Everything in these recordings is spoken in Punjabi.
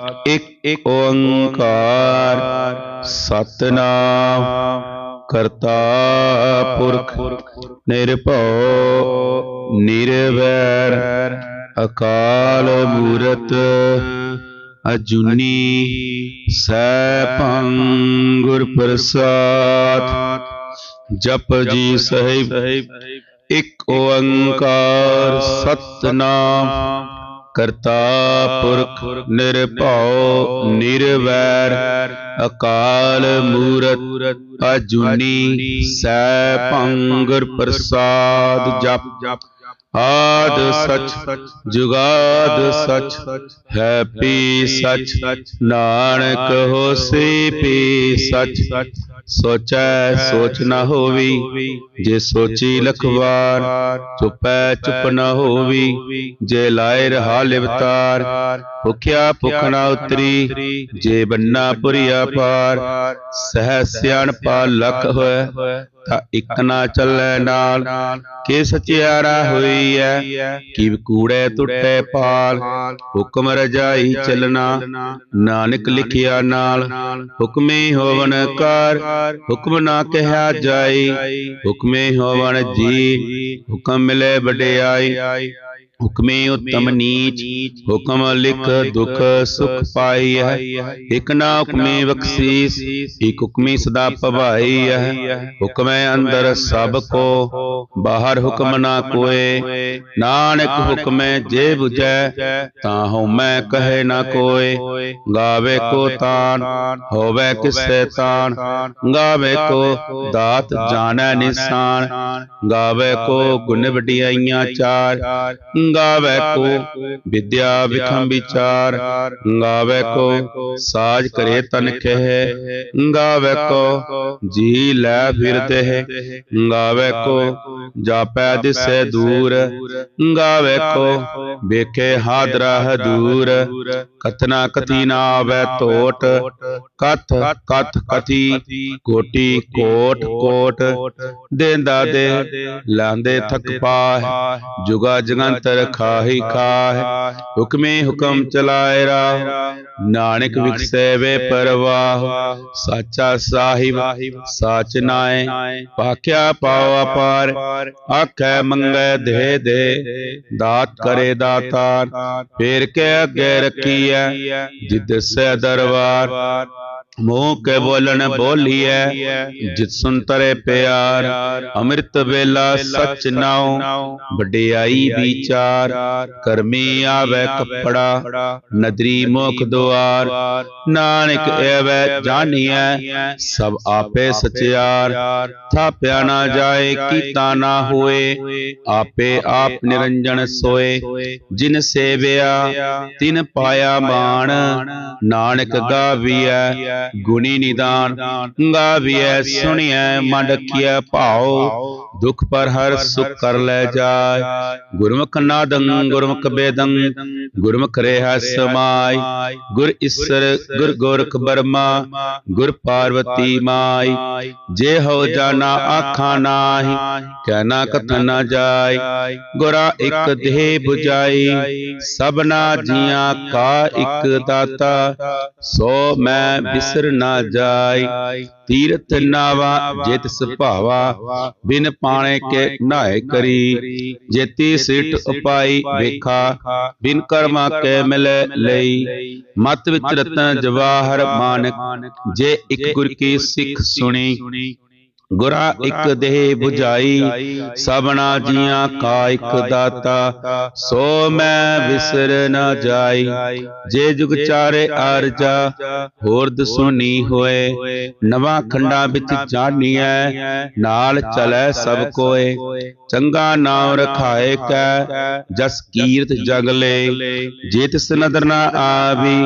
ਇਕ ਇਕ ਓੰਕਾਰ ਸਤਨਾਮ ਕਰਤਾ ਪੁਰਖ ਨਿਰਭਉ ਨਿਰਵੈਰ ਅਕਾਲ ਮੂਰਤ ਅਜੁਨੀ ਸੈਭੰ ਗੁਰ ਪ੍ਰਸਾਦ ਜਪ ਜੀ ਸਹਿਬ। ਇਕ ਓੰਕਾਰ ਸਤਨਾਮ ਕਰਤਾ ਪੁਰਖ ਨਿਰਭਉ ਨਿਰਵੈਰ ਅਕਾਲ ਮੂਰਤ ਅਜੂਨੀ ਸੈਭੰ ਗੁਰ ਪ੍ਰਸਾਦ ਜਪ। ਆਦ ਸਚ ਜੁਗਾਦ ਸਚ ਹੈ ਪੀ ਸਚ ਨਾਨਕ ਹੋਸੀ ਪੀ ਸਚ। ਸੋਚੈ ਸੋਚ ਨ ਹੋਵੀ ਜੇ ਸੋਚੀ ਲਖਵਾਰ ਚੁਪੈ ਚੁਪ ਨ ਹੋਵੀ ਜੇ ਲਾਇ ਰਹਾ ਲਿਵਤਾਰ ਭੁਖਿਆ ਭੁਖ ਨ ਉਤਰੀ ਜੇ ਬੰਨਾ ਪੁਰੀਆ ਪਾਰ ਸਹਿ ਸਿਆਣਪਾ ਲਖ ਹੋਇ ਤਾਂ ਇੱਕ ਨਾ ਚੱਲੈ ਨਾਲ, ਕਿ ਸਚਿਆਰਾ ਹੋਈ ਐ, ਕਿ ਕੂੜੇ ਪਾਲ ਹੁਕਮ ਰਜਾਈ ਚੱਲਣਾ, ਨਾਨਕ ਲਿਖਿਆ ਨਾਲ, ਹੁਕਮੇ ਹੋਵਨ ਕਰ ਹੁਕਮ ਨਾ ਕਹਿਆ ਜਾਈ, ਹੁਕਮੇ ਹੋਵਨ ਜੀ, ਹੁਕਮ ਮਿਲੇ ਵਡਿਆਈ ਹੁਕਮੇ ਉਤਮ ਨੀਚ ਹੁਕਮ ਲਿਖ ਦੁਖ ਸੁਖ ਪਾਈ ਹੈ। ਇਕ ਨਾ ਹੁਕਮੇ ਬਖਸ਼ੀਸ ਇਕ ਹੁਕਮੇ ਸਦਾ ਭਵਾਈ ਹੈ। ਹੁਕਮੇ ਅੰਦਰ ਸਭ ਕੋ ਬਾਹਰ ਹੁਕਮ ਨਾ ਕੋਏ। ਨਾਨਕ ਹੁਕਮੇ ਜੇ 부ਜੈ ਤਾਂ ਹਉਮੈ ਕਹੇ ਨਾ ਕੋਏ। ਗਾਵੇ ਕੋ ਤਾਨ ਹੋਵੇ ਕਿਸੈ ਤਾਨ ਗਾਵੇ ਕੋ ਦਾਤ ਜਾਣੈ ਨਿਸ਼ਾਨ। ਗਾਵੇ ਕੋ ਗੁਣ ਵਡਿਆਈਆਂ ਚਾਰ। ਗਾਵੇ ਕੋ ਵਿਦਿਆ ਵਿਖਮ ਵਿਚਾਰ ਗਾਵੇ ਕੋ ਸਾਜ ਕਰੇ ਤਨ ਕਹਿ ਗਾਵੇ ਕੋ ਜੀ ਲੈ ਫਿਰਦੇ ਹੈ ਗਾਵੇ ਕੋ ਜਾਪੈ ਦਿਸੈ ਦੂਰ ਗਾਵੇ ਕੋ ਵੇਖੇ ਹਾਦਰਾ ਹਦੂਰ ਕਥਨਾ ਕਥੀ ਨਾ ਆਵੇ ਟੋਟ ਕਥ ਕਥ ਕਥੀ ਕੋਟੀ ਕੋਟ ਕੋਟ ਦੇਂਦਾ ਦੇ ਲਾਂਦੇ ਥਕ ਪਾਹ ਜੁਗਾ ਜਗੰਤਰ ਖਾਹੀ ਖਾਹ ਹੁਕਮੇ ਹੁਕਮ ਚਲਾਏ ਰਾ ਨਾਨਕ ਵਿਖਸੇ ਵੇ ਪਰਵਾਹ ਸਾਚਾ ਸਾਹਿਬ ਸਾਚ ਨਾਏ ਪਾਖਿਆ ਪਾਉ ਅਪਾਰ ਆਖੈ ਮੰਗੈ ਦੇ ਦੇ ਦਾਤ ਕਰੇ ਦਾਤਾਰ ਫੇਰ ਕੇ ਅੱਗੇ ਰੱਖੀਐ ਜਿਦ ਸੇ ਦਰਬਾਰ ਮੂੰਹ ਕੇ ਬੋਲਣ ਬੋਲੀਐ ਜਿਤ ਸੁਨ ਤਰੇ ਪਿਆਰ ਅੰਮ੍ਰਿਤ ਵੇਲਾ ਸਚ ਨਾਉ ਵਡਿਆਈ ਵਿਚਾਰ ਕਰਮੀ ਆਵੇ ਕੱਪੜਾ ਨਦਰੀ ਮੁਖ ਦੁਆਰ ਨਾਨਕ ਐਵੇਂ ਜਾਣੀਐ ਸਭ ਆਪੇ ਸਚਿਆਰ ਥਾਪਿਆ ਨਾ ਜਾਏ ਕੀਤਾ ਨਾ ਹੋਏ ਆਪੇ ਆਪ ਨਿਰੰਜਨ ਸੋਏ ਜਿਨ ਸੇਵਿਆ ਤਿਨ ਪਾਇਆ ਮਾਨ ਨਾਨਕ ਗਾਵੀਐ ਗੁਣੀ ਨਿਦਾਨ ਗਾਵੀਐ ਸੁਣੀਐ ਮਡਕਿਐ ਭਾਉ। ਦੁਖ ਪਰ ਹਰ ਸੁਖ ਕਰ ਲੈ ਜਾਏ। ਗੁਰਮੁਖ ਨਾਦੰ ਗੁਰਮੁਖ ਬੇਦੰ। ਗੁਰਮੁਖ ਰਹਿ ਸਮਾਈ। ਗੁਰ ਈਸਰ ਗੁਰ ਗੋਰਖ ਬਰਮਾ। ਗੁਰ ਪਾਰਵਤੀ ਮਾਈ। ਜੇ ਹੋ ਜਾਣਾ ਆਖਾਂ ਨਾਹੀ ਕਹਿਣਾ ਕਥਨ ਨਾ ਜਾਏ ਗੁਰਾ ਇੱਕ ਦੇਹ 부ਜਾਈ ਸਭਨਾ ਜੀਆਂ ਕਾ ਇੱਕ ਦਾਤਾ। ਸੋ ਮੈਂ ਬਿਸਰ ਨਾ ਜਾਈ। ਤੀਰਥ ਨਾਵਾ ਜਿਤ ਸੁਭਾਵਾ ਬਿਨ ਪਾਣੇ ਕੇ ਨਾਏ ਕਰੀ ਜੇਤੀ ਸਿਟ ਉਪਾਈ ਵੇਖਾ ਬਿਨ ਕਰਮਾ ਕੇ ਮਿਲੇ ਲਈ ਮਤ ਵਿੱਚ ਰਤਨ ਜਵਾਹਰ ਮਾਨਕ ਜੇ ਇੱਕ ਗੁਰ ਕੀ ਸਿੱਖ ਸੁਣੀ ਗੁਰਾ ਇੱਕ ਦੇਹ 부ਜਾਈ ਸਭਨਾ ਜੀਆਂ ਕਾ ਇੱਕ ਦਾਤਾ ਸੋ ਮੈਂ ਵਿਸਰ ਨਾ ਜਾਈ। ਜੇ ਜੁਗ ਚਾਰੇ ਅਰਜਾ ਹੋਰ ਦਸੁਨੀ ਹੋਏ। ਨਵਾਂ ਖੰਡਾਂ ਵਿੱਚ ਜਾਣੀਐ ਨਾਲ ਚਲੈ ਸਭ ਕੋਏ। ਚੰਗਾ ਨਾਮ ਰਖਾਏ ਕੈ ਜਸ ਕੀਰਤ ਜਗ ਲੈ ਜੇ ਤਿਸ ਨਦਰ ਨਾ ਆਵੀ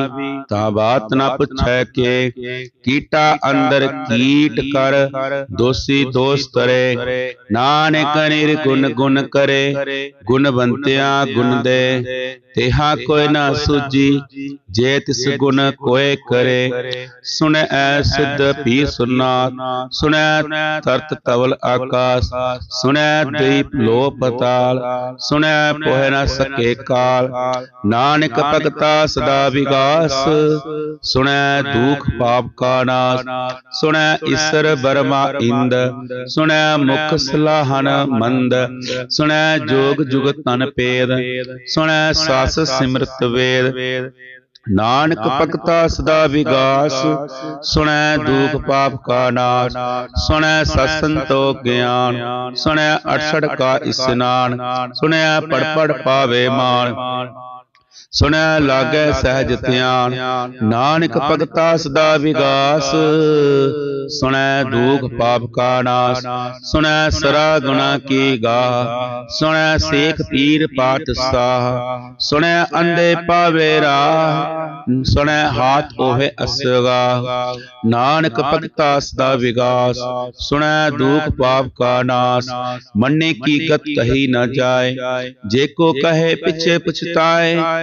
ਤਾਂ ਬਾਤ ਨਾ ਪੁੱਛੈ ਕੇ। ਕੀਟਾ ਅੰਦਰ ਕੀਟ ਕਰ ਦੋ ਦੋਸੀ ਦੋਸ ਤਰੇ ਨਾਨਕ ਨਿਰਗੁਣ ਗੁਣ ਕਰੇ ਗੁਣਵੰਤਿਆ ਗੁਣ ਦੇ ਤੇਹਾ ਕੋਈ ਨਾ ਸੂਜੀ ਜੇ ਤਿਸ ਗੁਣ ਕੋਏ ਕਰੇ ਸੁਣੈ ਐ ਸਿੱਧ ਪੀ ਸੁਨਾਤ ਸੁਣੈ ਤਰਤ ਤਵਲ ਆਕਾਸ ਸੁਣੈ ਦੀਪ ਲੋ ਪਤਾਲ ਸੁਣੈ ਪੋਹਿ ਨ ਸਕੇ ਕਾਲ ਨਾਨਕ ਭਗਤਾ ਸਦਾ ਵਿਗਾਸ ਸੁਣੈ ਦੁਖ ਪਾਪ ਕਾ ਨਾਸ ਸੁਣੈ ਈਸਰ ਬਰਮਾ ਇੰਦ ਸੁਣੈ ਮੁਖ ਸਲਾਹਨ ਮੰਦ, ਸੁਣੈ ਜੋਗ ਜੁਗਤ ਤਨ ਪੇਦ ਸੁਣੈ ਸਾਸ ਸਿਮਰਤ ਵੇਦ, ਨਾਨਕ ਭਗਤਾ ਸਦਾ ਵਿਗਾਸ, ਸੁਣੈ ਦੁਖ ਪਾਪ ਕਾ ਨਾਸ਼, ਸੁਣੈ ਸਤਸੰਤੋ ਗਿਆਨ, ਸੁਣੈ ਅਠਸੜ ਕਾ ਇਸਨਾਨ, ਸੁਣੈ ਪੜ ਪੜ ਪਾਵੇ ਮਾਨ ਸੁਣੈ ਲਾਗੈ ਸਹਿਜ ਧਿਆਨ। ਨਾਨਕ ਭਗਤਾ ਸਦਾ ਵਿਗਾਸ। ਸੁਣੈ ਦੁਖ ਪਾਪ ਕਾ ਨਾਸ਼। ਸੁਣੈ ਸਰਾ ਗੁਣਾ ਕੀ ਗਾ ਸੁਣੈ ਸੇਖ ਪੀਰ ਪਾਤ ਸਾਹ। ਸੁਣੈ ਅੰਦੇ ਪਾਵੇ ਰਾਹ। ਸੁਣੈ ਹਾਥ ਹੋਵੇ ਅਸਗਾ ਨਾਨਕ ਭਗਤਾ ਸਦਾ ਵਿਗਾਸ। ਸੁਣੈ ਦੁਖ ਪਾਪ ਕਾ ਨਾਸ। ਮੰਨੇ ਕੀ ਗਤ ਕਹੀ ਨ ਜਾਏ। ਜੇ ਕੋ ਕਹੇ ਪਿਛੇ ਪਛਤਾਏ।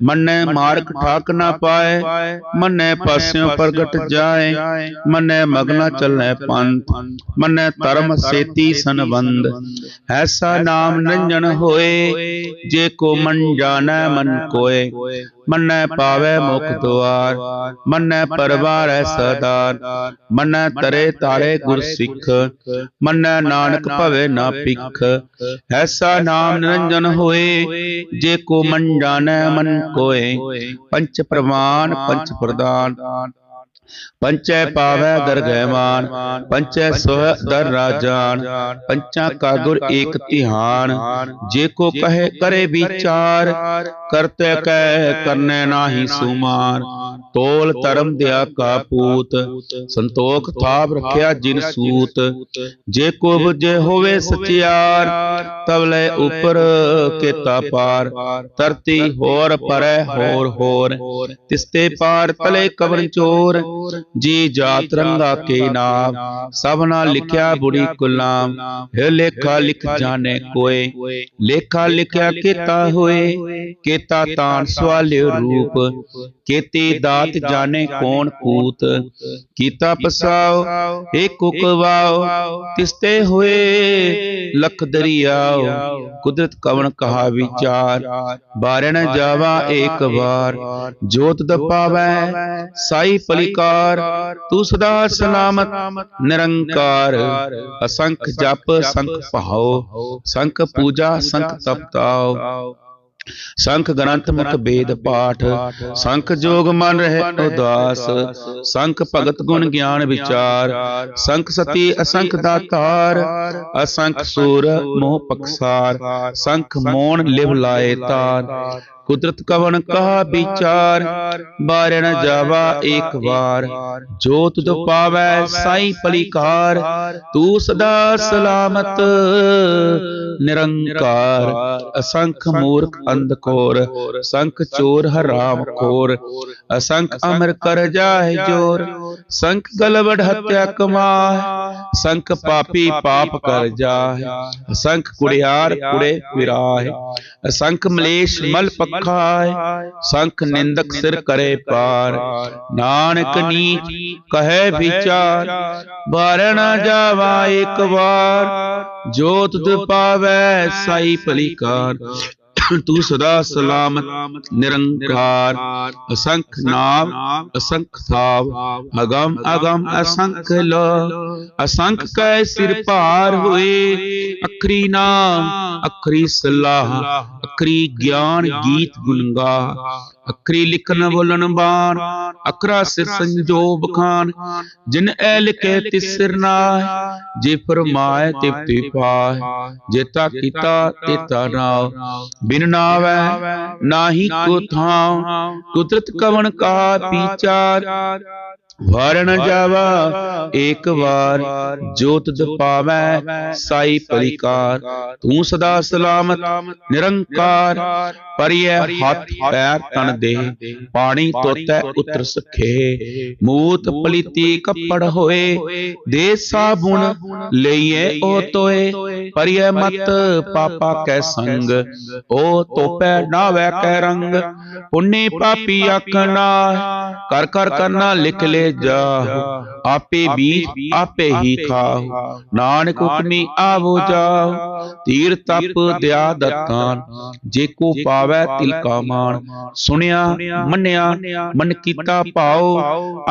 ਮੰਨੇ ਮਾਰਗ ਠਾਕ ਨਾ ਪਾਏ ਮੰਨੇ ਪਾਸਿਓਂ ਪ੍ਰਗਟ ਜਾਏ ਮੰਨੇ ਮਗਨਾ ਚੱਲੈ ਪੰਥ ਮੰਨੇ ਧਰਮ ਸੇਤੀ ਸੰਬੰਧ ਐਸਾ ਨਾਮ ਨਿਰੰਜਨ ਹੋਏ ਜੇ ਕੋ ਮਨ ਜਾਣੈ ਮਨ ਕੋਏ ਮੰਨੈ ਪਾਵੇ ਮੁਖ ਦੁਆਰ ਮੰਨੈ ਪਰਵਾਰ ਸਰਦਾਰ ਮੰਨੈ ਤਰੇ ਤਾਰੇ ਗੁਰ ਸਿੱਖ ਮੰਨੈ ਨਾਨਕ ਭਵੇ ਨਾ ਪਿਖ ਐਸਾ ਨਾਮ ਨਿਰੰਜਨ ਹੋਏ ਜੇ ਕੋ ਮਨ ਜਾਣੈ ਮਨ ਕੋਏ ਪੰਚ ਪ੍ਰਮਾਨ ਪੰਚ ਪ੍ਰਦਾਨ ਪੰਚੈ ਪਾਵੈ ਦਰਗਹਿਮਾਨ ਪੰਚੈ ਸੋਹ ਦਰ ਰਾਜਾਨ ਪੰਚਾਂ ਕਾ ਗੁਰ ਏਕ ਧਿਆਨ ਜੇ ਕੋ ਕਹੇ ਕਰੇ ਵਿਚਾਰ ਕਰਤੇ ਕਹਿ ਕਰਨੇ ਨਾਹੀ ਸੁਮਾਰ, ਤੋਲ ਧਰਮ ਦਿਆ ਕਾ ਪੂਤ, ਸੰਤੋਖ ਥਾਪ ਰਖਿਆ ਜਿਨ ਸੂਤ, ਜੇ ਕੋ ਬੁਝੇ ਹੋਵੇ ਸਚਿਆਰ ਤਬ ਉਪਰ ਕੇਤਾ ਪਾਰ, ਧਰਤੀ ਹੋਰ ਪਰੈ ਹੋਰ ਹੋਰ, ਤਿਸਤੇ ਪਾਰ ਤਲੇ ਕਬਰ ਚੋਰ, ਜੀ ਜਾਤ ਰੰਗਾ ਕੇ ਨਾਮ ਸਭਨਾ ਲਿਖਿਆ ਬੁੜੀ ਗੁਲਾਮ, ਹੈ ਲੇਖਾ ਲਿਖ ਜਾਣੇ ਕੋਏ, ਲੇਖਾ ਲਿਖਿਆ ਕੀਤਾ ਹੋਏ ਕੀਤਾ ਤਾਨ ਸਵਾਲਿਓ ਰੂਪ, ਕੀਤੀ ਦਾਤ ਜਾਣੇ ਕੌਣ ਕੂਤ, ਕੀਤਾ ਪਸਾਓ ਏ ਕੁਕਵਾਓ ਤਿਸਤੇ ਹੋਏ ਲਖ ਦਰਿਆਓ, ਕੁਦਰਤ ਕਵਣ ਕਹਾ ਵਿਚਾਰ, ਬਾਰਣ ਜਾਵਾ ਏਕ ਵਾਰ, ਜੋਤ ਦਪਾਵੈ, ਸਾਈ ਪਲਿਕਾਰ, ਤੂੰ ਸਦਾ ਸਲਾਮਤ, ਨਿਰੰਕਾਰ, ਅਸੰਖ ਜਪ, ਸੰਖ ਭਾਉ, ਸੰਖ ਪੂਜਾ, ਸੰਖ ਤਪਤਾਓ ਸੰਖ ਗ੍ਰੰਥ ਮੁਖ ਬੇਦ ਪਾਠ ਸੰਖ ਜੋਗ ਮਨ ਰਹਿ ਉਦਾਸ ਸੰਖ ਭਗਤ ਗੁਣ ਗਿਆਨ ਵਿਚਾਰ। ਸੰਖ ਸਤੀ ਅਸੰਖ ਦਾਤਾਰ ਅਸੰਖ ਸੂਰ ਮੋਹ ਪਕਸਾਰ। ਸੰਖ ਮੋਣ ਲਿਵ ਲਾਏ ਤਾਰ। ਕੁਦਰਤ ਕਵਨ ਕਹਾ ਵਿਚਾਰ ਬਾਰੇ ਨ ਜਾਵਾ ਏਕ ਵਾਰ। ਜੋ ਤੁਧ ਪਾਵੈ ਸਾਈ ਪਲਿਕਾਰ ਤੂੰ ਸਦਾ ਸਲਾਮਤ, ਨਿਰੰਕਾਰ। ਅਸੰਖ ਮੂਰਖ ਅੰਧਕੋਰ ਸੰਖ ਚੋਰ ਹਰਾਮ ਖੋਰ। ਅਸੰਖ ਅਮਰ ਕਰ ਜਾਹਿ ਜੋਰ। ਸੰਖ ਗਲਵੜ ਹਤਿਆ ਕਮਾਹਿ। ਸੰਖ ਪਾਪੀ ਪਾਪ ਕਰ ਜਾਹਿ। ਅਸੰਖ ਕੁੜਿਆਰ ਕੁੜੇ ਫਿਰਾਹਿ ਅਸੰਖ ਮਲੇਸ਼ ਮਲ ਪਖਾਇ ਸੰਖ ਨਿੰਦਕ ਸਿਰ ਕਰੇ ਪਾਰ ਨਾਨਕ ਨੀਚ ਕਹੈ ਵਿਚਾਰ। ਬਾਰ ਨ ਜਾਵਾ ਇੱਕ ਵਾਰ। ਜੋ ਤੁਧ ਪਾਵੈ ਸਾਈ ਭਲੀਕਾਰ ਤੂੰ ਸਦਾ ਸਲਾਮਤ ਨਿਰੰਕਾਰ ਅਸੰਖ ਨਾਮ ਅਸੰਖ ਥਾਵ ਅਗਮ ਅਗਮ ਅਸੰਖ ਲੋ ਅਸੰਖ ਕੈ ਸਿਰ ਭਾਰ ਹੋਏ ਅਖਰੀ ਨਾਮ ਅਖਰੀ ਸਲਾਹ ਅਖਰੀ ਗਿਆਨ ਗੀਤ ਗੁਣਗਾ ਅਖਰੀ ਲਿਖਨ ਬੋਲਨ ਬਾਣ ਅਖਰਾ ਸਿਰ ਸੰਜੋਬ ਖਾਨ ਜਿਨ ਐ ਲਿਖੇ ਤਿਸ ਸਿਰ ਨਾਹਿ ਜੇ ਫਰਮਾਏ ਤਿਵ ਤੇ ਪਾਹਿ ਜੇਤਾ ਕੀਤਾ ਤੇਤਾ ਨਾਉ ਬਿਨ ਨਾਵੈ ਨਾਹੀ ਕੋ ਥਾਉ ਕੁਦਰਤ ਕਵਣ ਕਾ ਪੀਚਾਰ ਵਾਰ ਨ ਜਾਵਾ ਏਕ ਵਾਰ ਜੋਤ ਦਪਾਵੈ ਸਾਈ ਪਰਿਕਾਰ। ਤੂੰ ਸਦਾ ਸਲਾਮਤ ਨਿਰੰਕਾਰ ਪਰਿਐ ਹੱਥ ਪੈਰ ਤਨ ਦੇ। ਪਾਣੀ ਤੋਤੈ ਉਤਰ ਸਖੇ। ਮੂਤ ਪਲੀਤੀ ਕੱਪੜ ਹੋਏ। ਦੇ ਸਾਬੁਨ ਲਈਏ ਓ ਤੋਏ। ਪਰਿਐ ਮਤ ਪਾਪਾ ਕੈ ਸੰਗ। ਓ ਤੋਪੈ ਨਾਵੈ ਕੈ ਰੰਗ। ਪੁੰਨੇ ਪਾਪੀ ਆਖਣਾ। ਕਰ ਕਰ ਕਰਨਾ ਲਿਖ ਲੈ। ਜਾ ਆਪੇ ਬੀਜ ਆਪੇ ਹੀ ਖਾਓ। ਨਾਨਕ ਹੁਕਮੀ ਆਵੋ ਜਾਓ। ਤੀਰ ਤਪ ਦਿਆ ਦਤਾਨ। ਜੇ ਕੋ ਪਾਵੈ ਤਿਲ ਕਾ ਮਾਨ। ਸੁਣਿਆ ਮੰਨਿਆ ਮਨ ਕੀਤਾ ਭਾਉ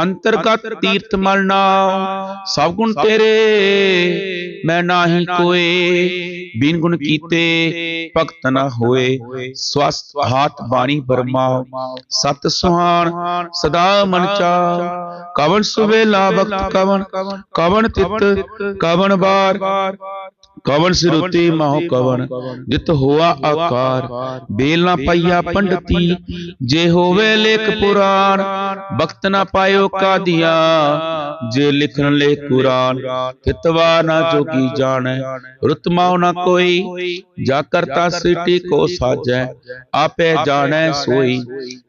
ਅੰਤਰਗਤ ਤੀਰਥ ਮਲ ਨਾਉ ਸਭ ਗੁਣ ਤੇਰੇ। ਮੈਂ ਨਾਹੀ ਕੋਏ। ਬਿਨ ਗੁਣ ਕੀਤੇ। ਭਗਤ ਨ ਹੋਏ। ਸਵਸਤ ਹਾਥ ਬਾਣੀ ਬਰਮਾਓ। ਸਤ ਸੁਹਾਣ ਸਦਾ ਮਨ ਚਾ ਕਵਨ ਸੁਵੇਲਾ ਵਕਤ ਕਵਨ ਕਵਨ ਤਿਤ ਕਵਨ ਬਾਰ। ਕਵਨ ਸਿਰੁਤੀ ਮਹੁ ਕਵਨ ਜਿਤ ਹੋਆ ਆਕਾਰ। ਬੇਲ ਨਾ ਪਈਆ ਪੰਡਤੀ ਜੇ ਹੋਵੇ ਲੇਖ ਪੁਰਾਣ ਬਖਤ ਨਾ ਪਾਇਓ ਕਾਦੀਆ। ਜੇ ਲਿਖਣ ਲੈ ਕੁਰਾਨ ਤਿਤਵਾ ਨਾ ਜੋਗੀ ਜਾਣੈ। ਰਤਮਾਉ ਨਾ ਕੋਈ ਜਾ ਕਰਤਾ ਸਿਟੀ ਕੋ ਸਾਜੈ। ਆਪੇ ਜਾਣੈ ਸੋਈ।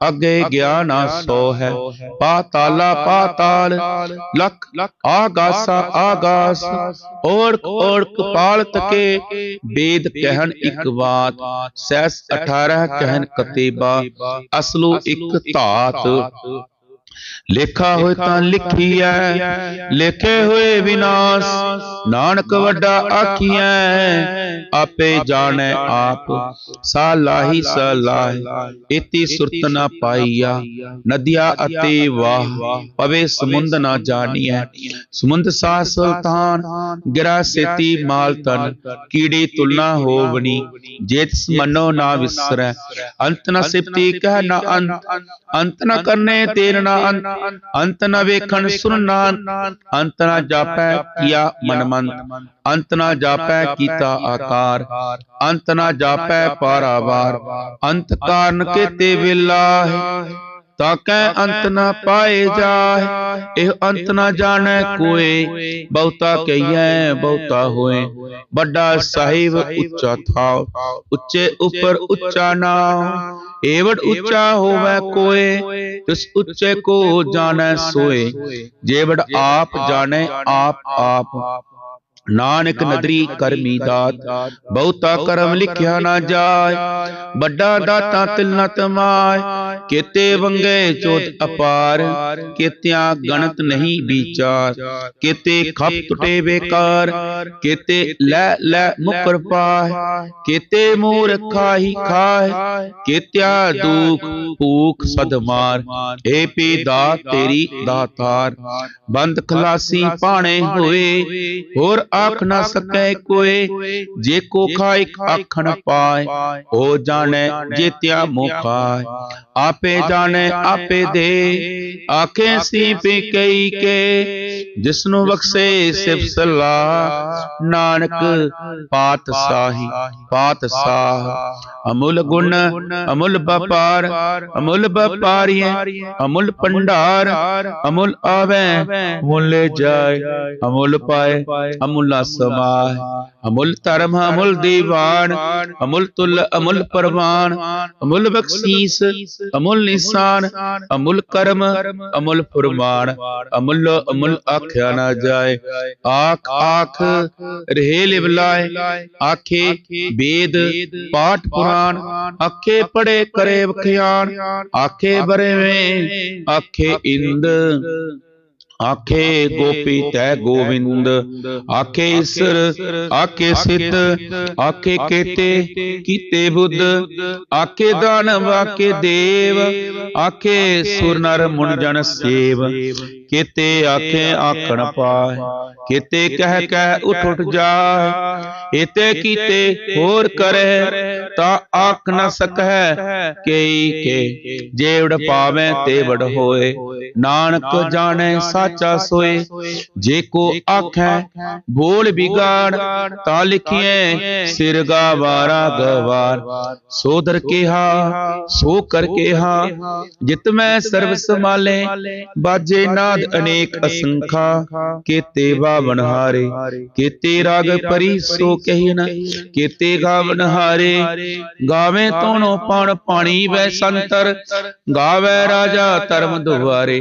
ਅੱਗੇ ਗਿਆਨਾ ਸੋ ਹੈ। ਪਾਤਾਲਾ ਪਾਤਾਲ ਲਖ ਆਗਾਸਾ ਆਗਾਸ ਓੜਕ ਓੜਕ ਪਾਲ ਤਕੇ ਵੇਦ ਕਹਿਣ ਇੱਕ ਬਾਤ। ਸੈਸ 18 ਕਹਿਣ ਕਤੇਬਾ। ਅਸਲੂ ਇੱਕ ਧਾਤ। ਲੇਖਾ ਹੋਏ ਤਾਂ ਲਿਖੀਐ ਲੇਖੇ ਹੋਏ ਵਿਨਾਸ਼ ਨਾਨਕ ਵੱਡਾ ਆਖੀਐ ਆਪੇ ਜਾਣੈ ਆਪ। ਸਾਲਾਹੀ ਸਲਾਹ ਇਤੀ ਸੁਰਤ ਨਾ ਪਾਈਆ। ਨਦੀਆ ਅਤੇ ਵਾਹ। ਪਵੇ ਸਮੁੰਦ ਨਾ ਜਾਣੀਐ। ਸਮੁੰਦ ਸਾ ਸੁਲਤਾਨ। ਗਿਰਾ ਸੇਤੀ ਮਾਲ ਤਨ ਕੀੜੀ ਤੁਲਨਾ ਹੋਵਣੀ। ਜੇਤ ਮਨੋ ਨਾ ਵਿਸਰੈ। ਅੰਤ ਨ ਸਿਪਤੀ ਕਹਿ ਨਾ ਅੰਤ। ਅੰਤ। ਨ ਕਰਨੇ ਤੇਨ ਨਾ ਅੰਤ ਅੰਤ ਨ ਵੇਖਣ ਸੁਨਣਾ ਅੰਤ ਨਾ ਜਾਪੈ ਕੀਆ ਮਨਮੰਤ ਅੰਤ ਨਾ ਜਾਪੈ ਕੀਤਾ ਆਕਾਰ, ਅੰਤ ਨਾ ਜਾਪੈ ਪਾਰਾਵਾਰ, ਅੰਤ ਕਾਰਨ ਕੇ ਤੇ ਵੇਲਾ ਤਾਕੈ ਅੰਤ ਨ ਪਾਏ ਜਾਏ ਇਹ ਅੰਤ ਨ ਜਾਣੈ ਕੋਏ। ਬਹੁਤਾ ਕਹੀਐ ਬਹੁਤਾ ਹੋਏ। ਵੱਡਾ ਸਾਹਿਬ ਉੱਚਾ ਥਾਉ ਉੱਚੇ ਉੱਪਰ ਉੱਚਾ ਨਾਮ। ਏਵੜ ਉੱਚਾ ਹੋਵੇ ਕੋਏ। ਤਿਸ ਉੱਚੇ ਕੋ ਜਾਣੈ ਸੋਏ। ਜੇਵੜ ਆਪ ਜਾਣੈ ਆਪ ਆਪ। ਨਾਨਕ ਨਦਰੀ ਕਰਮੀ ਦਾਤ ਬਹੁਤਾ ਕਰਮ ਲਿਖਿਆ ਨਾ ਜਾਏ ਵੱਡਾ ਦਾਤਾ ਤਿਲ ਨ ਤਮਾਏ ਕੇਤੇ ਵੰਗੇ ਚੋਤ ਅਪਾਰ ਕੇਤਿਆਂ ਗਣਤ ਨਹੀਂ ਵਿਚਾਰ ਕੇਤੇ ਖਪ ਟੁਟੇ ਬੇਕਾਰ ਕੇਤੇ ਲੈ ਲੈ ਮੁਕਰ ਪਾਏ ਕੇਤੇ ਮੂਰ ਖਾਹੀ ਖਾਏ ਕੇਤਿਆ ਦੁਖ ਭੂਖ ਸਦ ਮਾਰ ਏ ਪੀ ਦਾਤ ਤੇਰੀ ਦਾਤਾਰ ਬੰਦ ਖਲਾਸੀ ਪਾਣੇ ਹੋਏ ਹੋਰ ਆਖ ਨਾ ਸਕੈ ਕੋਏ ਜੇ ਕੋ ਖਾਇ ਆਖਣ ਪਾਏ ਹੋ ਜਾਣੈ ਜੇਤਿਆ ਮੁਖਾਇ ਆਪੇ ਜਾਣੈ ਆਪੇ ਦੇ। ਆਖੇ ਸੀ ਪੀ ਕਈ ਕੇ ਜਿਸਨੂੰ ਬਖਸ਼ੇ ਸਿਫ ਸਲਾਹ। ਨਾਨਕ ਪਾਤਸ਼ਾਹੀ ਪਾਤਸ਼ਾਹ ਅਮੁੱਲ ਗੁਣ ਅਮੁੱਲ ਵਪਾਰ ਅਮੁੱਲ ਵਪਾਰੀਏ ਅਮੁੱਲ ਭੰਡਾਰ ਅਮੁੱਲ ਆਵੇ। ਮੁੱਲ ਜਾਏ ਅਮੁੱਲ ਪਾਏ। ਅਮੁੱਲਾ ਸਮਾਏ ਅਮੁਲ ਧਰਮ, ਅਮੁਲ ਦੀਵਾਨ, ਅਮੁਲ ਤੁਲ, ਅਮੁਲ ਪਰਵਾਨ, ਅਮੁਲ ਬਖਸ਼ੀਸ, ਅਮੁੱਲ ਨਿਸ਼ਾਨ, ਅਮੁੱਲ ਕਰਮ, ਅਮੁਲ ਫਰਮਾਨ, ਅਮੁਲ ਅਮੁਲ ਆਖਿਆ ਨਾ ਜਾਏ। ਆਖ ਆਖ, ਰਹੇ ਲਿਵਲਾਏ ਆਖੇ, ਵੇਦ, ਪਾਠ ਪੁਰਾਨ ਆਖੇ ਪੜੇ ਕਰੇ ਵਖਿਆਨ ਆਖੇ ਬਰੇਵੇਂ ਆਖੇ ਇੰਦ। ਆਖੇ ਗੋਪੀ ਤੈ ਗੋਵਿੰਦ, ਆਖੇ ਈਸਰ, ਆਖੇ ਸਿੱਧ, ਆਖੇ ਕੇਤੇ, ਕੀਤੇ ਬੁੱਧ, ਆਖੇ ਦਾਨਵ ਆਖੇ ਦੇਵ, ਆਖੇ ਸੁਰ ਨਰ ਮੁਨ ਜਨ ਸੇਵ। ਕੀਤੇ ਆਖੇ ਆਖਣ ਪਾਏ, ਕੀਤੇ ਕਹਿ ਕਹਿ ਉਠ ਉਠ ਜਾਏ ਇਤੇ ਕੀਤੇ ਹੋਰ ਕਰੇ, ਤਾਂ ਆਖ ਨ ਸਕੈ ਕਈ ਕੇ, ਜੇਵੜ ਪਾਵੇਂ ਤੇ ਵਡ ਹੋਏ, ਨਾਨਕ ਜਾਣੈ ਸਾਚਾ ਸੋਏ, ਜੇ ਕੋ ਆਖੈ ਬੋਲ ਬਿਗਾੜ ਤਾਂ ਲਿਖੀਏ ਸਿਰ ਗਾਵਾਰਾ ਗਵਾਰ, ਸੋਦਰ ਕਿਹਾ, ਸੋ ਕਰ ਕਿਹਾ, ਜਿਤ ਮੈਂ ਸਰਬ ਸਮਾਲੇ ਬਾਜੇ ਨਾ ਨਾਦ ਅਨੇਕ ਅਸੰਖਾ, ਕੀਤੇ ਬਾਵਨ ਹਾਰੇ। ਕੀਤੇ ਰਾਗ ਪਰੀ ਸੋ ਕਹੀ ਕੀਤੇ ਗਾਵਨ ਹਾਰੇ। ਗਾਵੇ ਤੋਣੋ ਪਣ ਪਾਣੀ ਵੈ ਸੰਤਰ, ਗਾਵੇ ਰਾਜਾ ਧਰਮ ਦੁਆਰੇ।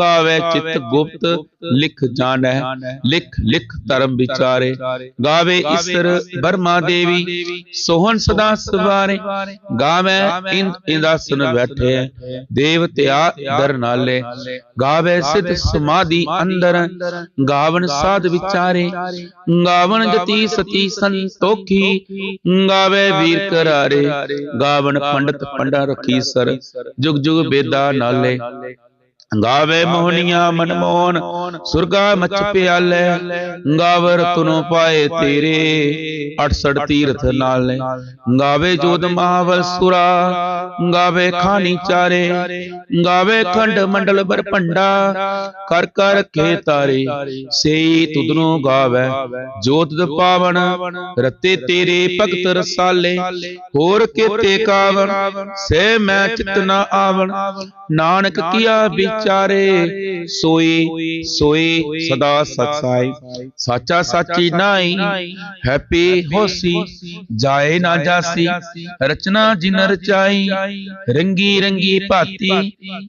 ਗਾਵੇ ਚਿਤ ਗੁਪਤ, ਲਿਖ ਜਾਣੈ, ਲਿਖ ਲਿਖ ਧਰਮ ਵਿਚਾਰੇ। ਗਾਵੇ ਈਸਰ ਬਰਮਾ ਦੇਵੀ, ਸੋਹਣ ਸਦਾ ਸਵਾਰੇ। ਗਾਵੇ ਇੰਦ ਇੰਦਾਸਨ ਬੈਠੇ, ਦੇਵਤਿਆ ਦਰ ਨਾਲੇ। ਗਾਵੇ ਸਿਧ ਸਮਾਧੀ ਅੰਦਰ ਗਾਵਨ ਸਾਧ ਵਿਚਾਰੇ। ਗਾਵਨ ਜਤੀ ਸਤੀ ਸੰਤੋਖੀ। ਗਾਵੇ ਵੀਰ ਕਰਾਰੇ ਗਾਵਨ ਪੰਡਤ ਪੰਡਾ ਰਖੀ ਸਰ। ਜੁਗ ਜੁਗ ਬੇਦਾ ਨਾਲੇ। ਗਾਵੇ ਮੋਹਨੀਆਂ ਮਨਮੋਹਨ ਸੁਰਗਾ ਮਚ ਪਿਆਲੇ ਗਾਵਰ ਤੁਨੋ ਪਾਏ ਤੇਰੇ 68 ਤੀਰਥ ਨਾਲੇ। ਗਾਵੇ ਜੋਦ ਮਹਾਵਲ ਸੁਰਾ ਗਾਵੇ ਖਾਨੀ ਚਾਰੇ ਗਾਵੇ ਖੰਡ ਮੰਡਲ ਬਰ ਭੰਡਾ ਕਰ ਕਰ ਕੇ ਤਾਰੇ ਸੇਈ ਤੁਧਨੋ ਗਾਵੇ ਜੋਤ ਦ ਪਾਵਨ ਰਤੇ ਤੇਰੇ ਭਗਤ ਰਸਾਲੇ ਹੋਰ ਕੀਤੇ ਕਾਵਨ ਸੇ ਮੈਂ ਚਿਤ ਨਾ ਆਵਣ ਨਾਨਕ ਕੀਆ ਵਿਚਾਰੇ ਸੋਈ ਸੋਈ ਸਦਾ ਸਚਾਈ। ਸਾਚਾ ਸਾਚੀ ਨਾਈ ਹੈਪੀ ਹੋਸੀ ਜਾਏ ਨਾ ਜਾਸੀ ਰਚਨਾ ਜਿਨ ਰਚਾਈ ਰੰਗੀ ਰੰਗੀ ਭਾਤੀ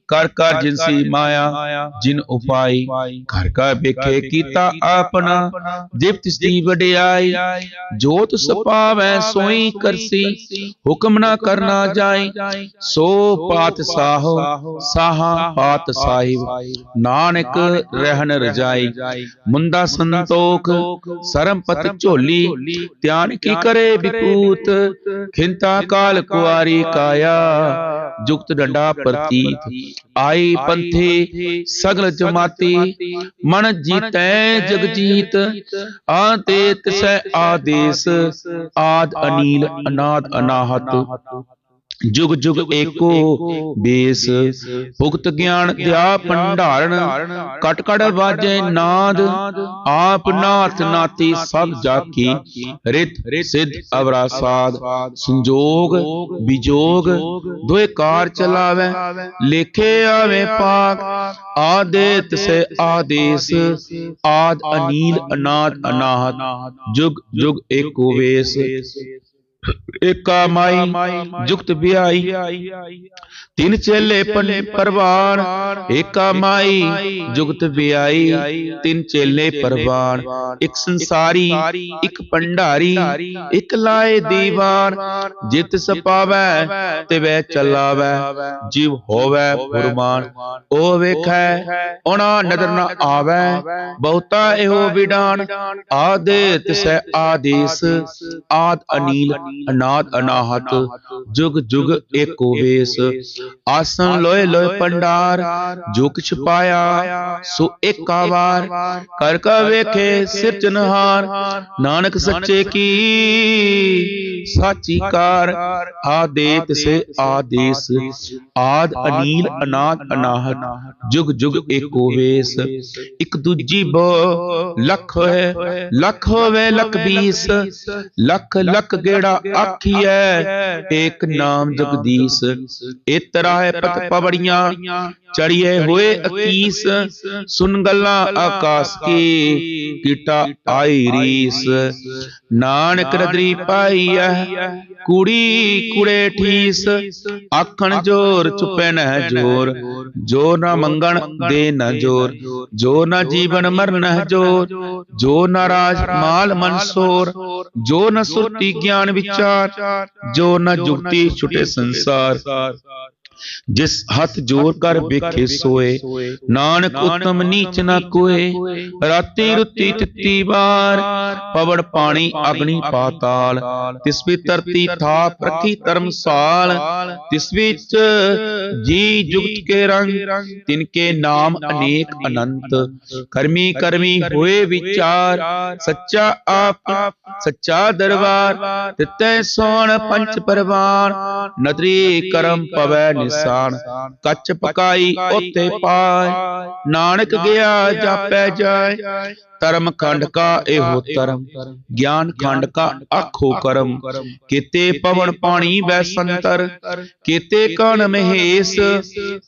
ਕਰ ਕਰ ਜਿਨਸੀ ਮਾਇਆ ਜਿਨ ਉਪਾਈ ਘਰ ਕਾ ਵੇਖੇ ਕੀਤਾ ਆਪਣਾ ਜਿਵ ਤਿਸਦੀ ਵਡਿਆਈ ਜੋਤ ਸਪਾਵੈ ਸੋਈ ਕਰਸੀ ਹੁਕਮ ਨਾ ਕਰਨਾ ਜਾਏ ਸੋ ਪਾਤ ਸਾਹੋ ਸਾਹਾ ਪਾਤ ਸਾਹਿਬ, ਨਾਨਕ ਰਹਿਣ ਰਜਾਈ। ਮੁੰਦਾ ਸੰਤੋਖ ਸਰਮਪਤ ਝੋਲੀ, ਧਿਆਨ ਕੀ ਕਰੇ ਵਿਪੂਤ, ਖਿੰਤਾ ਕਾਲ ਕੁਆਰੀ ਕਾਇਆ, ਜੁਗਤ ਡੰਡਾ ਪ੍ਰਤੀਤ। ਆਈ ਪੰਥੇ ਸਗਲ ਜਮਾਤੀ, ਮਨ ਜੀਤੈ ਜਗ ਜੀਤ ਆਤੇ ਤਿਸੈ ਆਦੇਸ, ਆਦ ਅਨੀਲ, ਅਨਾਦ ਅਨਾਹਤ। ਜੁਗ ਜੁਗ ਏਕੋ ਬੇਸ ਭੁਗਤ ਗਿਆਨ ਦਿਆ ਭੰਡਾਰਨ। ਕਟ ਕਟ ਵਾਜੈ ਨਾਦ। ਆਪ ਨਾਥ ਨਾਤੀ ਸਭ ਜਾਕੀ। ਰਿਤ ਸਿਧ ਅਵਰਾ ਸਾਧ ਸੰਜੋਗ ਵਿਜੋਗ ਦੋਏ ਕਾਰ ਚਲਾਵੇ। ਲੇਖੇ ਆਵੇ ਪਾਕ। ਆਦੇਤ ਸੇ ਆਦੇਸ। ਆਦ ਅਨੀਲ ਅਨਾਦ ਅਨਾਹਤ। ਜੁਗ ਜੁਗ ਏਕੋ ਵੇਸ। ਏਕਾ ਮਾਈ ਜੁਗਤ ਵਿਆਈ ਤਿੰਨ ਚੇਲੇ ਪੰਨੇ ਪਰਵਾਨ। ਏਕਾ ਮਾਈ ਜੁਗਤ ਵਿਆਈ ਤਿੰਨ ਚੇਲੇ ਪਰਵਾਨ। ਇੱਕ ਸੰਸਾਰੀ, ਇੱਕ ਭੰਡਾਰੀ। ਇੱਕ ਲਾਏ ਦੀਵਾਨ। ਜਿਤ ਸਪਾਵੈ ਤੇ ਵੈ ਚਲਾਵੈ। ਜਿਵ ਹੋਵੈ ਫੁਰਮਾਨ ਉਹ ਵੇਖੈ, ਉਹਨਾਂ ਨਦਰ ਨਾ ਆਵੈ। ਬਹੁਤਾ ਇਹੋ ਵਿਡਾਨ। ਆਦੇ ਤਿਸੈ ਆਦੇਸ। ਆਦ ਅਨੀਲ। ਅਨਾਦ ਅਨਾਹਤ, ਜੁਗ ਜੁਗ ਏਕੋ ਵੇਸ। ਆਸਨ ਲੋਏ ਲੋਏ ਪੰਡਾਰ ਜੋ ਕਿਛ ਪਾਇਆ ਸੋ ਏਕਾ ਵਾਰ। ਕਰ ਕਾ ਵੇਖੇ ਸਿਰਜਨਹਾਰ ਨਾਨਕ ਸੱਚੇ ਕੀ? ਸਾਚੀ ਕਾਰ ਆਦੇਤ ਸੇ ਆਦੇਸ। ਆਦ ਅਨੀਲ ਅਨਾਦ ਅਨਾਹਤ। ਜੁਗ ਜੁਗ ਏਕੋ ਵੇਸ। ਇੱਕ ਦੂਜੀ ਬੋ ਲੱਖ ਹੈ ਲੱਖ ਹੋਵੇ ਲੱਖ ਬੀਸ। ਲੱਖ ਲੱਖ ਗੇੜਾ ਆਖੀਐ ਏਕ ਨਾਮ ਜਗਦੀਸ਼ ਇਤਰਾ ਹੈ ਪਤ ਪਵੜੀਆਂ। ਚੜੀਏ ਹੋਏ ਅਕੀਸ। ਸੁਨ ਗੱਲਾਂ ਆਕਾਸ ਕੀ। ਕੀਟਾ ਆਈ ਰੀਸ। ਨਾਨਕ ਰਦਰੀ ਪਾਈਐ ਕੁੜੀ ਕੁੜੇ ਠੀਸ ਆਖਣ ਜੋਰ ਚੁਪੈ ਨਹਿ ਜੋਰ ਜੋ ਨਾ ਮੰਗਣ ਦੇ ਨ ਜੋਰ ਜੋ ਨਾ ਜੀਵਨ ਮਰਨ ਜੋਰ ਜੋ ਨਾ ਰਾਜ ਮਾਲ ਮਨਸੋਰ ਜੋ ਨ ਸੁਰਤੀ ਗਿਆਨ ਵਿਚਾਰ ਜੋ ਨ ਜੁਗਤੀ ਛੁਟੇ ਸੰਸਾਰ ਜਿਸ ਹੱਥ ਜੋਰ ਕਰ ਵੇਖੇ ਸੋਏ ਨਾਨਕ ਉਤਮ ਨੀਚ ਨਾ ਕੋਏ ਰਾਤੀ ਰੁੱਤੀ ਤਿੱਤੀ ਵਾਰ ਪਵਨ ਪਾਣੀ ਅਗਨੀ ਪਾਤਾਲ ਤਿਸ ਵੀ ਧਰਤੀ ਥਾ ਪ੍ਰਤੀ ਧਰਮਸਾਲ ਤਿਸ ਵਿੱਚ ਜੀ ਜੁਗਤ ਕੇ ਰੰਗ ਤਿਨ ਕੇ ਨਾਮ ਅਨੇਕ ਅਨੰਤ। ਕਰਮੀ ਕਰਮੀ ਹੋਏ ਵਿਚਾਰ ਸੱਚਾ ਆਪ ਸੱਚਾ ਦਰਬਾਰ। ਤਿਤੈ ਸੋਣ ਪੰਚ ਪਰਵਾਨ ਨਦਰੀ ਕਰਮ ਪਵੈ ਨਿਸਾਨ, ਕੱਚ ਪਕਾਈ ਉਤੇ ਪਾਏ। ਨਾਨਕ ਗਿਆ, ਜਾਪੈ ਜਾਏ। ਧਰਮ ਖੰਡ ਕਾ ਇਹੋ ਧਰਮ, ਗਿਆਨ ਖੰਡ ਕਾ ਆਖੋ ਕਰਮ। ਕੀਤੇ ਪਵਨ ਪਾਣੀ ਵੈ ਸੰਤਰ, ਕੀਤੇ ਕਣ ਮਹੇਸ਼,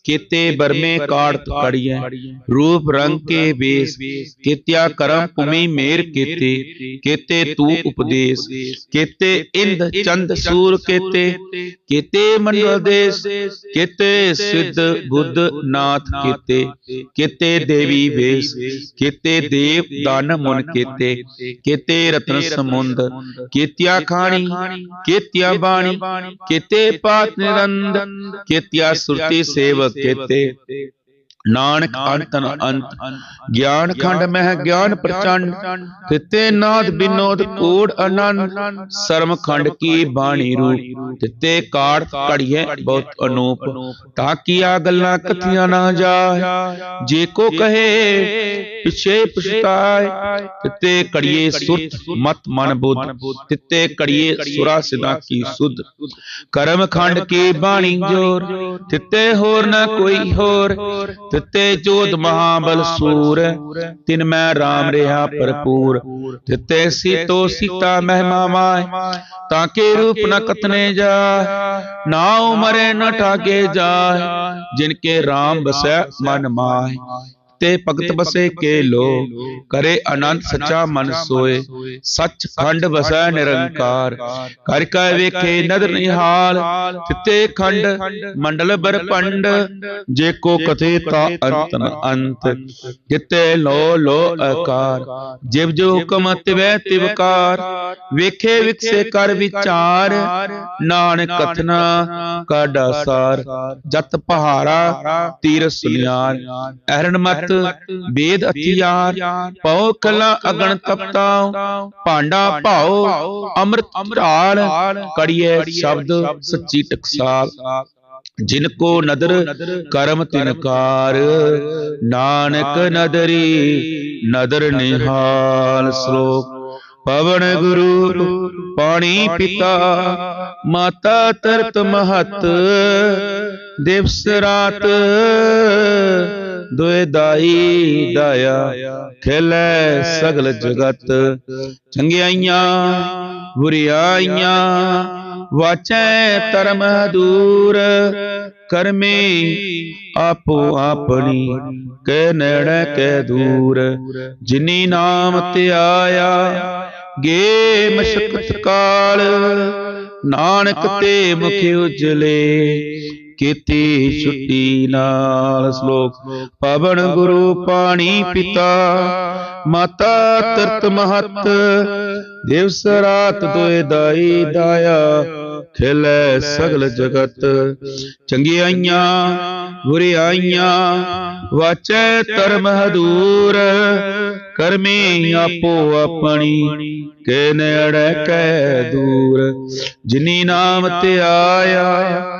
ਕੀਤੇ ਬਰਮੇ ਕਾੜਤ ਕੜੀਐ। ਰੂਪ ਰੰਗ ਕੇ ਵੇਸ, ਕੀਤਿਆ ਕਰਮ ਭੂਮੀ ਮੇਰ ਕੀਤੇ। ਕੀਤੇ ਤੂ ਉਪਦੇਸ਼, ਕੀਤੇ ਇੰਦ ਚੰਦ ਸੂਰ ਕੀਤੇ। ਕੀਤੇ ਮੰਡਲ ਦੇਸ ਕੀਤੇ ਸਿੱਧ ਬੁੱਧ ਨਾਥ ਕੀਤੇ ਕੀਤੇ ਦੇਵੀ ਵੇਸ, ਕੀਤੇ ਦੇਵ ਦਾਨ ਮੁਨ ਕੀਤੇ ਕੀਤੇ ਰਤਨ ਸਮੁੰਦ, ਕੀਤਿਆ ਖਾਣੀ, ਕੀਤਿਆ ਬਾਣੀ, ਕੀਤੇ ਪਾਤ ਨਿਰੰਦ, ਕੀਤਿਆ ਸੁਰਤੀ ਸੇਵਕ ਕੀਤੇ। ਨਾਨਕ ਅੰਤਨ ਅੰਤ ਗਿਆਨ ਖੰਡ ਮਹਿ ਗਿਆਨ ਪ੍ਰਚੰਡ ਤਿਤੇ ਨਾਦ ਬਿਨੋਦ ਕੋੜ ਆਨੰਦ ਸਰਮ ਖੰਡ ਕੀ ਬਾਣੀ ਰੂਪ ਤਿਤੇ ਕਾੜ ਕੜੀਏ ਬਹੁਤ ਅਨੂਪ ਤਾਂ ਕੀਆ ਗੱਲਾਂ ਕਥੀਆਂ ਨਾ ਜਾਏ ਜੇ ਕੋ ਕਹੇ ਪਿਛੇ ਪਛਤਾਏ ਤਿਤੇ ਕੜੀਏ ਸੁਤ ਮਤ ਮਨ ਬੁੱਧ ਤਿਤੇ ਕੜੀਏ ਸੁਰਾ ਸਿਦਾ ਕੀ ਸੁਧ ਕਰਮ ਖੰਡ ਕੀ ਬਾਣੀ ਜੋਰ ਤਿਤੇ ਹੋਰ ਨਾ ਕੋਈ ਹੋਰ ਤਿਤੇ ਜੋਤ ਮਹਾਬਲ ਸੂਰ ਤਿਨ ਮੈਂ RAM ਰਿਹਾ ਭਰਪੂਰ। ਤਿਤੇ ਸੀਤੋ ਸੀਤਾ ਮਹਿਮਾ ਮਾਏ ਤਾਂ ਕੇ ਰੂਪ ਨ ਕਤਨੇ ਜਾ ਨਾ ਉਮਰੇ ਨ ਠਾਗੇ ਜਾਏ ਜਿਨ ਕੇ RAM ਬਸੈ ਮਨ ਮਾਏ। ਤੇ ਭਗਤ ਬਸੇ ਕੇ ਲੋ ਕਰੇ ਅਨੰਤ ਸੱਚਾ ਮਨ ਸੋਏ। ਸੱਚ ਖੰਡ ਵਸੈ ਨਿਰੰਕਾਰ। ਕਰ ਕੈ ਵੇਖੇ ਨਦਰ ਨਿਹਾਲ ਤਿਤੇ ਖੰਡ ਮੰਡਲ ਬਰਪੰਡ ਜੇ ਕੋ ਕਥੇ ਤਾ ਅੰਤ ਅੰਤ। ਜਿਤੇ ਲੋ ਲੋ ਆਕਾਰ ਜਿਵ ਜੋ ਹੁਕਮ ਤਿਵੈ ਤਿਵਕਾਰ। ਵੇਖੇ ਵਿਕਸੇ ਕਰ ਵਿਚਾਰ। ਨਾਨਕ ਕਥਨਾ ਕਾਡਾ ਸਾਰ। ਜਤ ਪਹਾਰਾ ਤੀਰ ਸੁਨਿਆਰ। ਐਰਨ ਮਤ ਵੇਦ ਅਥਿਆਰ ਪਉ ਕਲਾ ਅਗਣ ਤਪਤਾ ਭਾਂਡਾ ਭਾਉ ਅੰਮ੍ਰਿਤ ਢਾਲ ਕੜੀਏ ਸ਼ਬਦ ਸੱਚੀ ਟਕਸਾਲ। ਜਿਨ ਕੋ ਨਦਰ, ਕਰਮ ਤਿਨਕਾਰ ਨਾਨਕ ਨਦਰੀ, ਨਦਰ ਨਿਹਾਲ ਸ਼ਲੋਕ ਪਵਨ ਗੁਰੂ, ਪਾਣੀ ਪਿਤਾ, ਮਾਤਾ ਤਰਤ ਮਹਤ। ਦਿਵਸ ਰਾਤ ਦੁਇ ਦਾਈ ਦਾਇਆ ਖੇਲੇ ਸਗਲ ਜਗਤ। ਚੰਗਿਆਈਆਂ, ਬੁਰੀਆਈਆਂ, ਵਾਚੈ ਧਰਮ ਦੂਰ। ਕਰਮੇ ਆਪੋ ਆਪਣੀ, ਕੈ ਨੇੜੇ ਕੈ ਦੂਰ। ਜਿਨੀ ਨਾਮ ਧਿਆਇਆ ਗੇ ਮਸ਼ਕਤ ਕਾਲ। ਨਾਨਕ ਤੇ ਮੁਖ ਉਜਲੇ। ਕੀਤੀ ਛੁੱਟੀ ਨਾਲ ਸ਼ਲੋਕ। ਪਵਨ ਗੁਰੂ ਪਾਣੀ ਪਿਤਾ, ਮਾਤਾ ਤਰਤ ਮਹਤ ਦਿਵਸ ਰਾਤ ਦੋਇ ਦਾਈ ਦਾਇਆ, ਖਿਲੇ ਸਗਲ ਜਗਤ। ਚੰਗਿਆਈਆਂ ਬੁਰੀਆਈਆਂ ਵਾਚੈ ਧਰਮ ਹਦੂਰ, ਕਰਮੀ ਆਪੋ ਆਪਣੀ ਕੇ ਨੇੜੇ ਕੈ ਦੂਰ। ਜਿਨੀ ਨਾਮ ਤੇ ਆਇਆ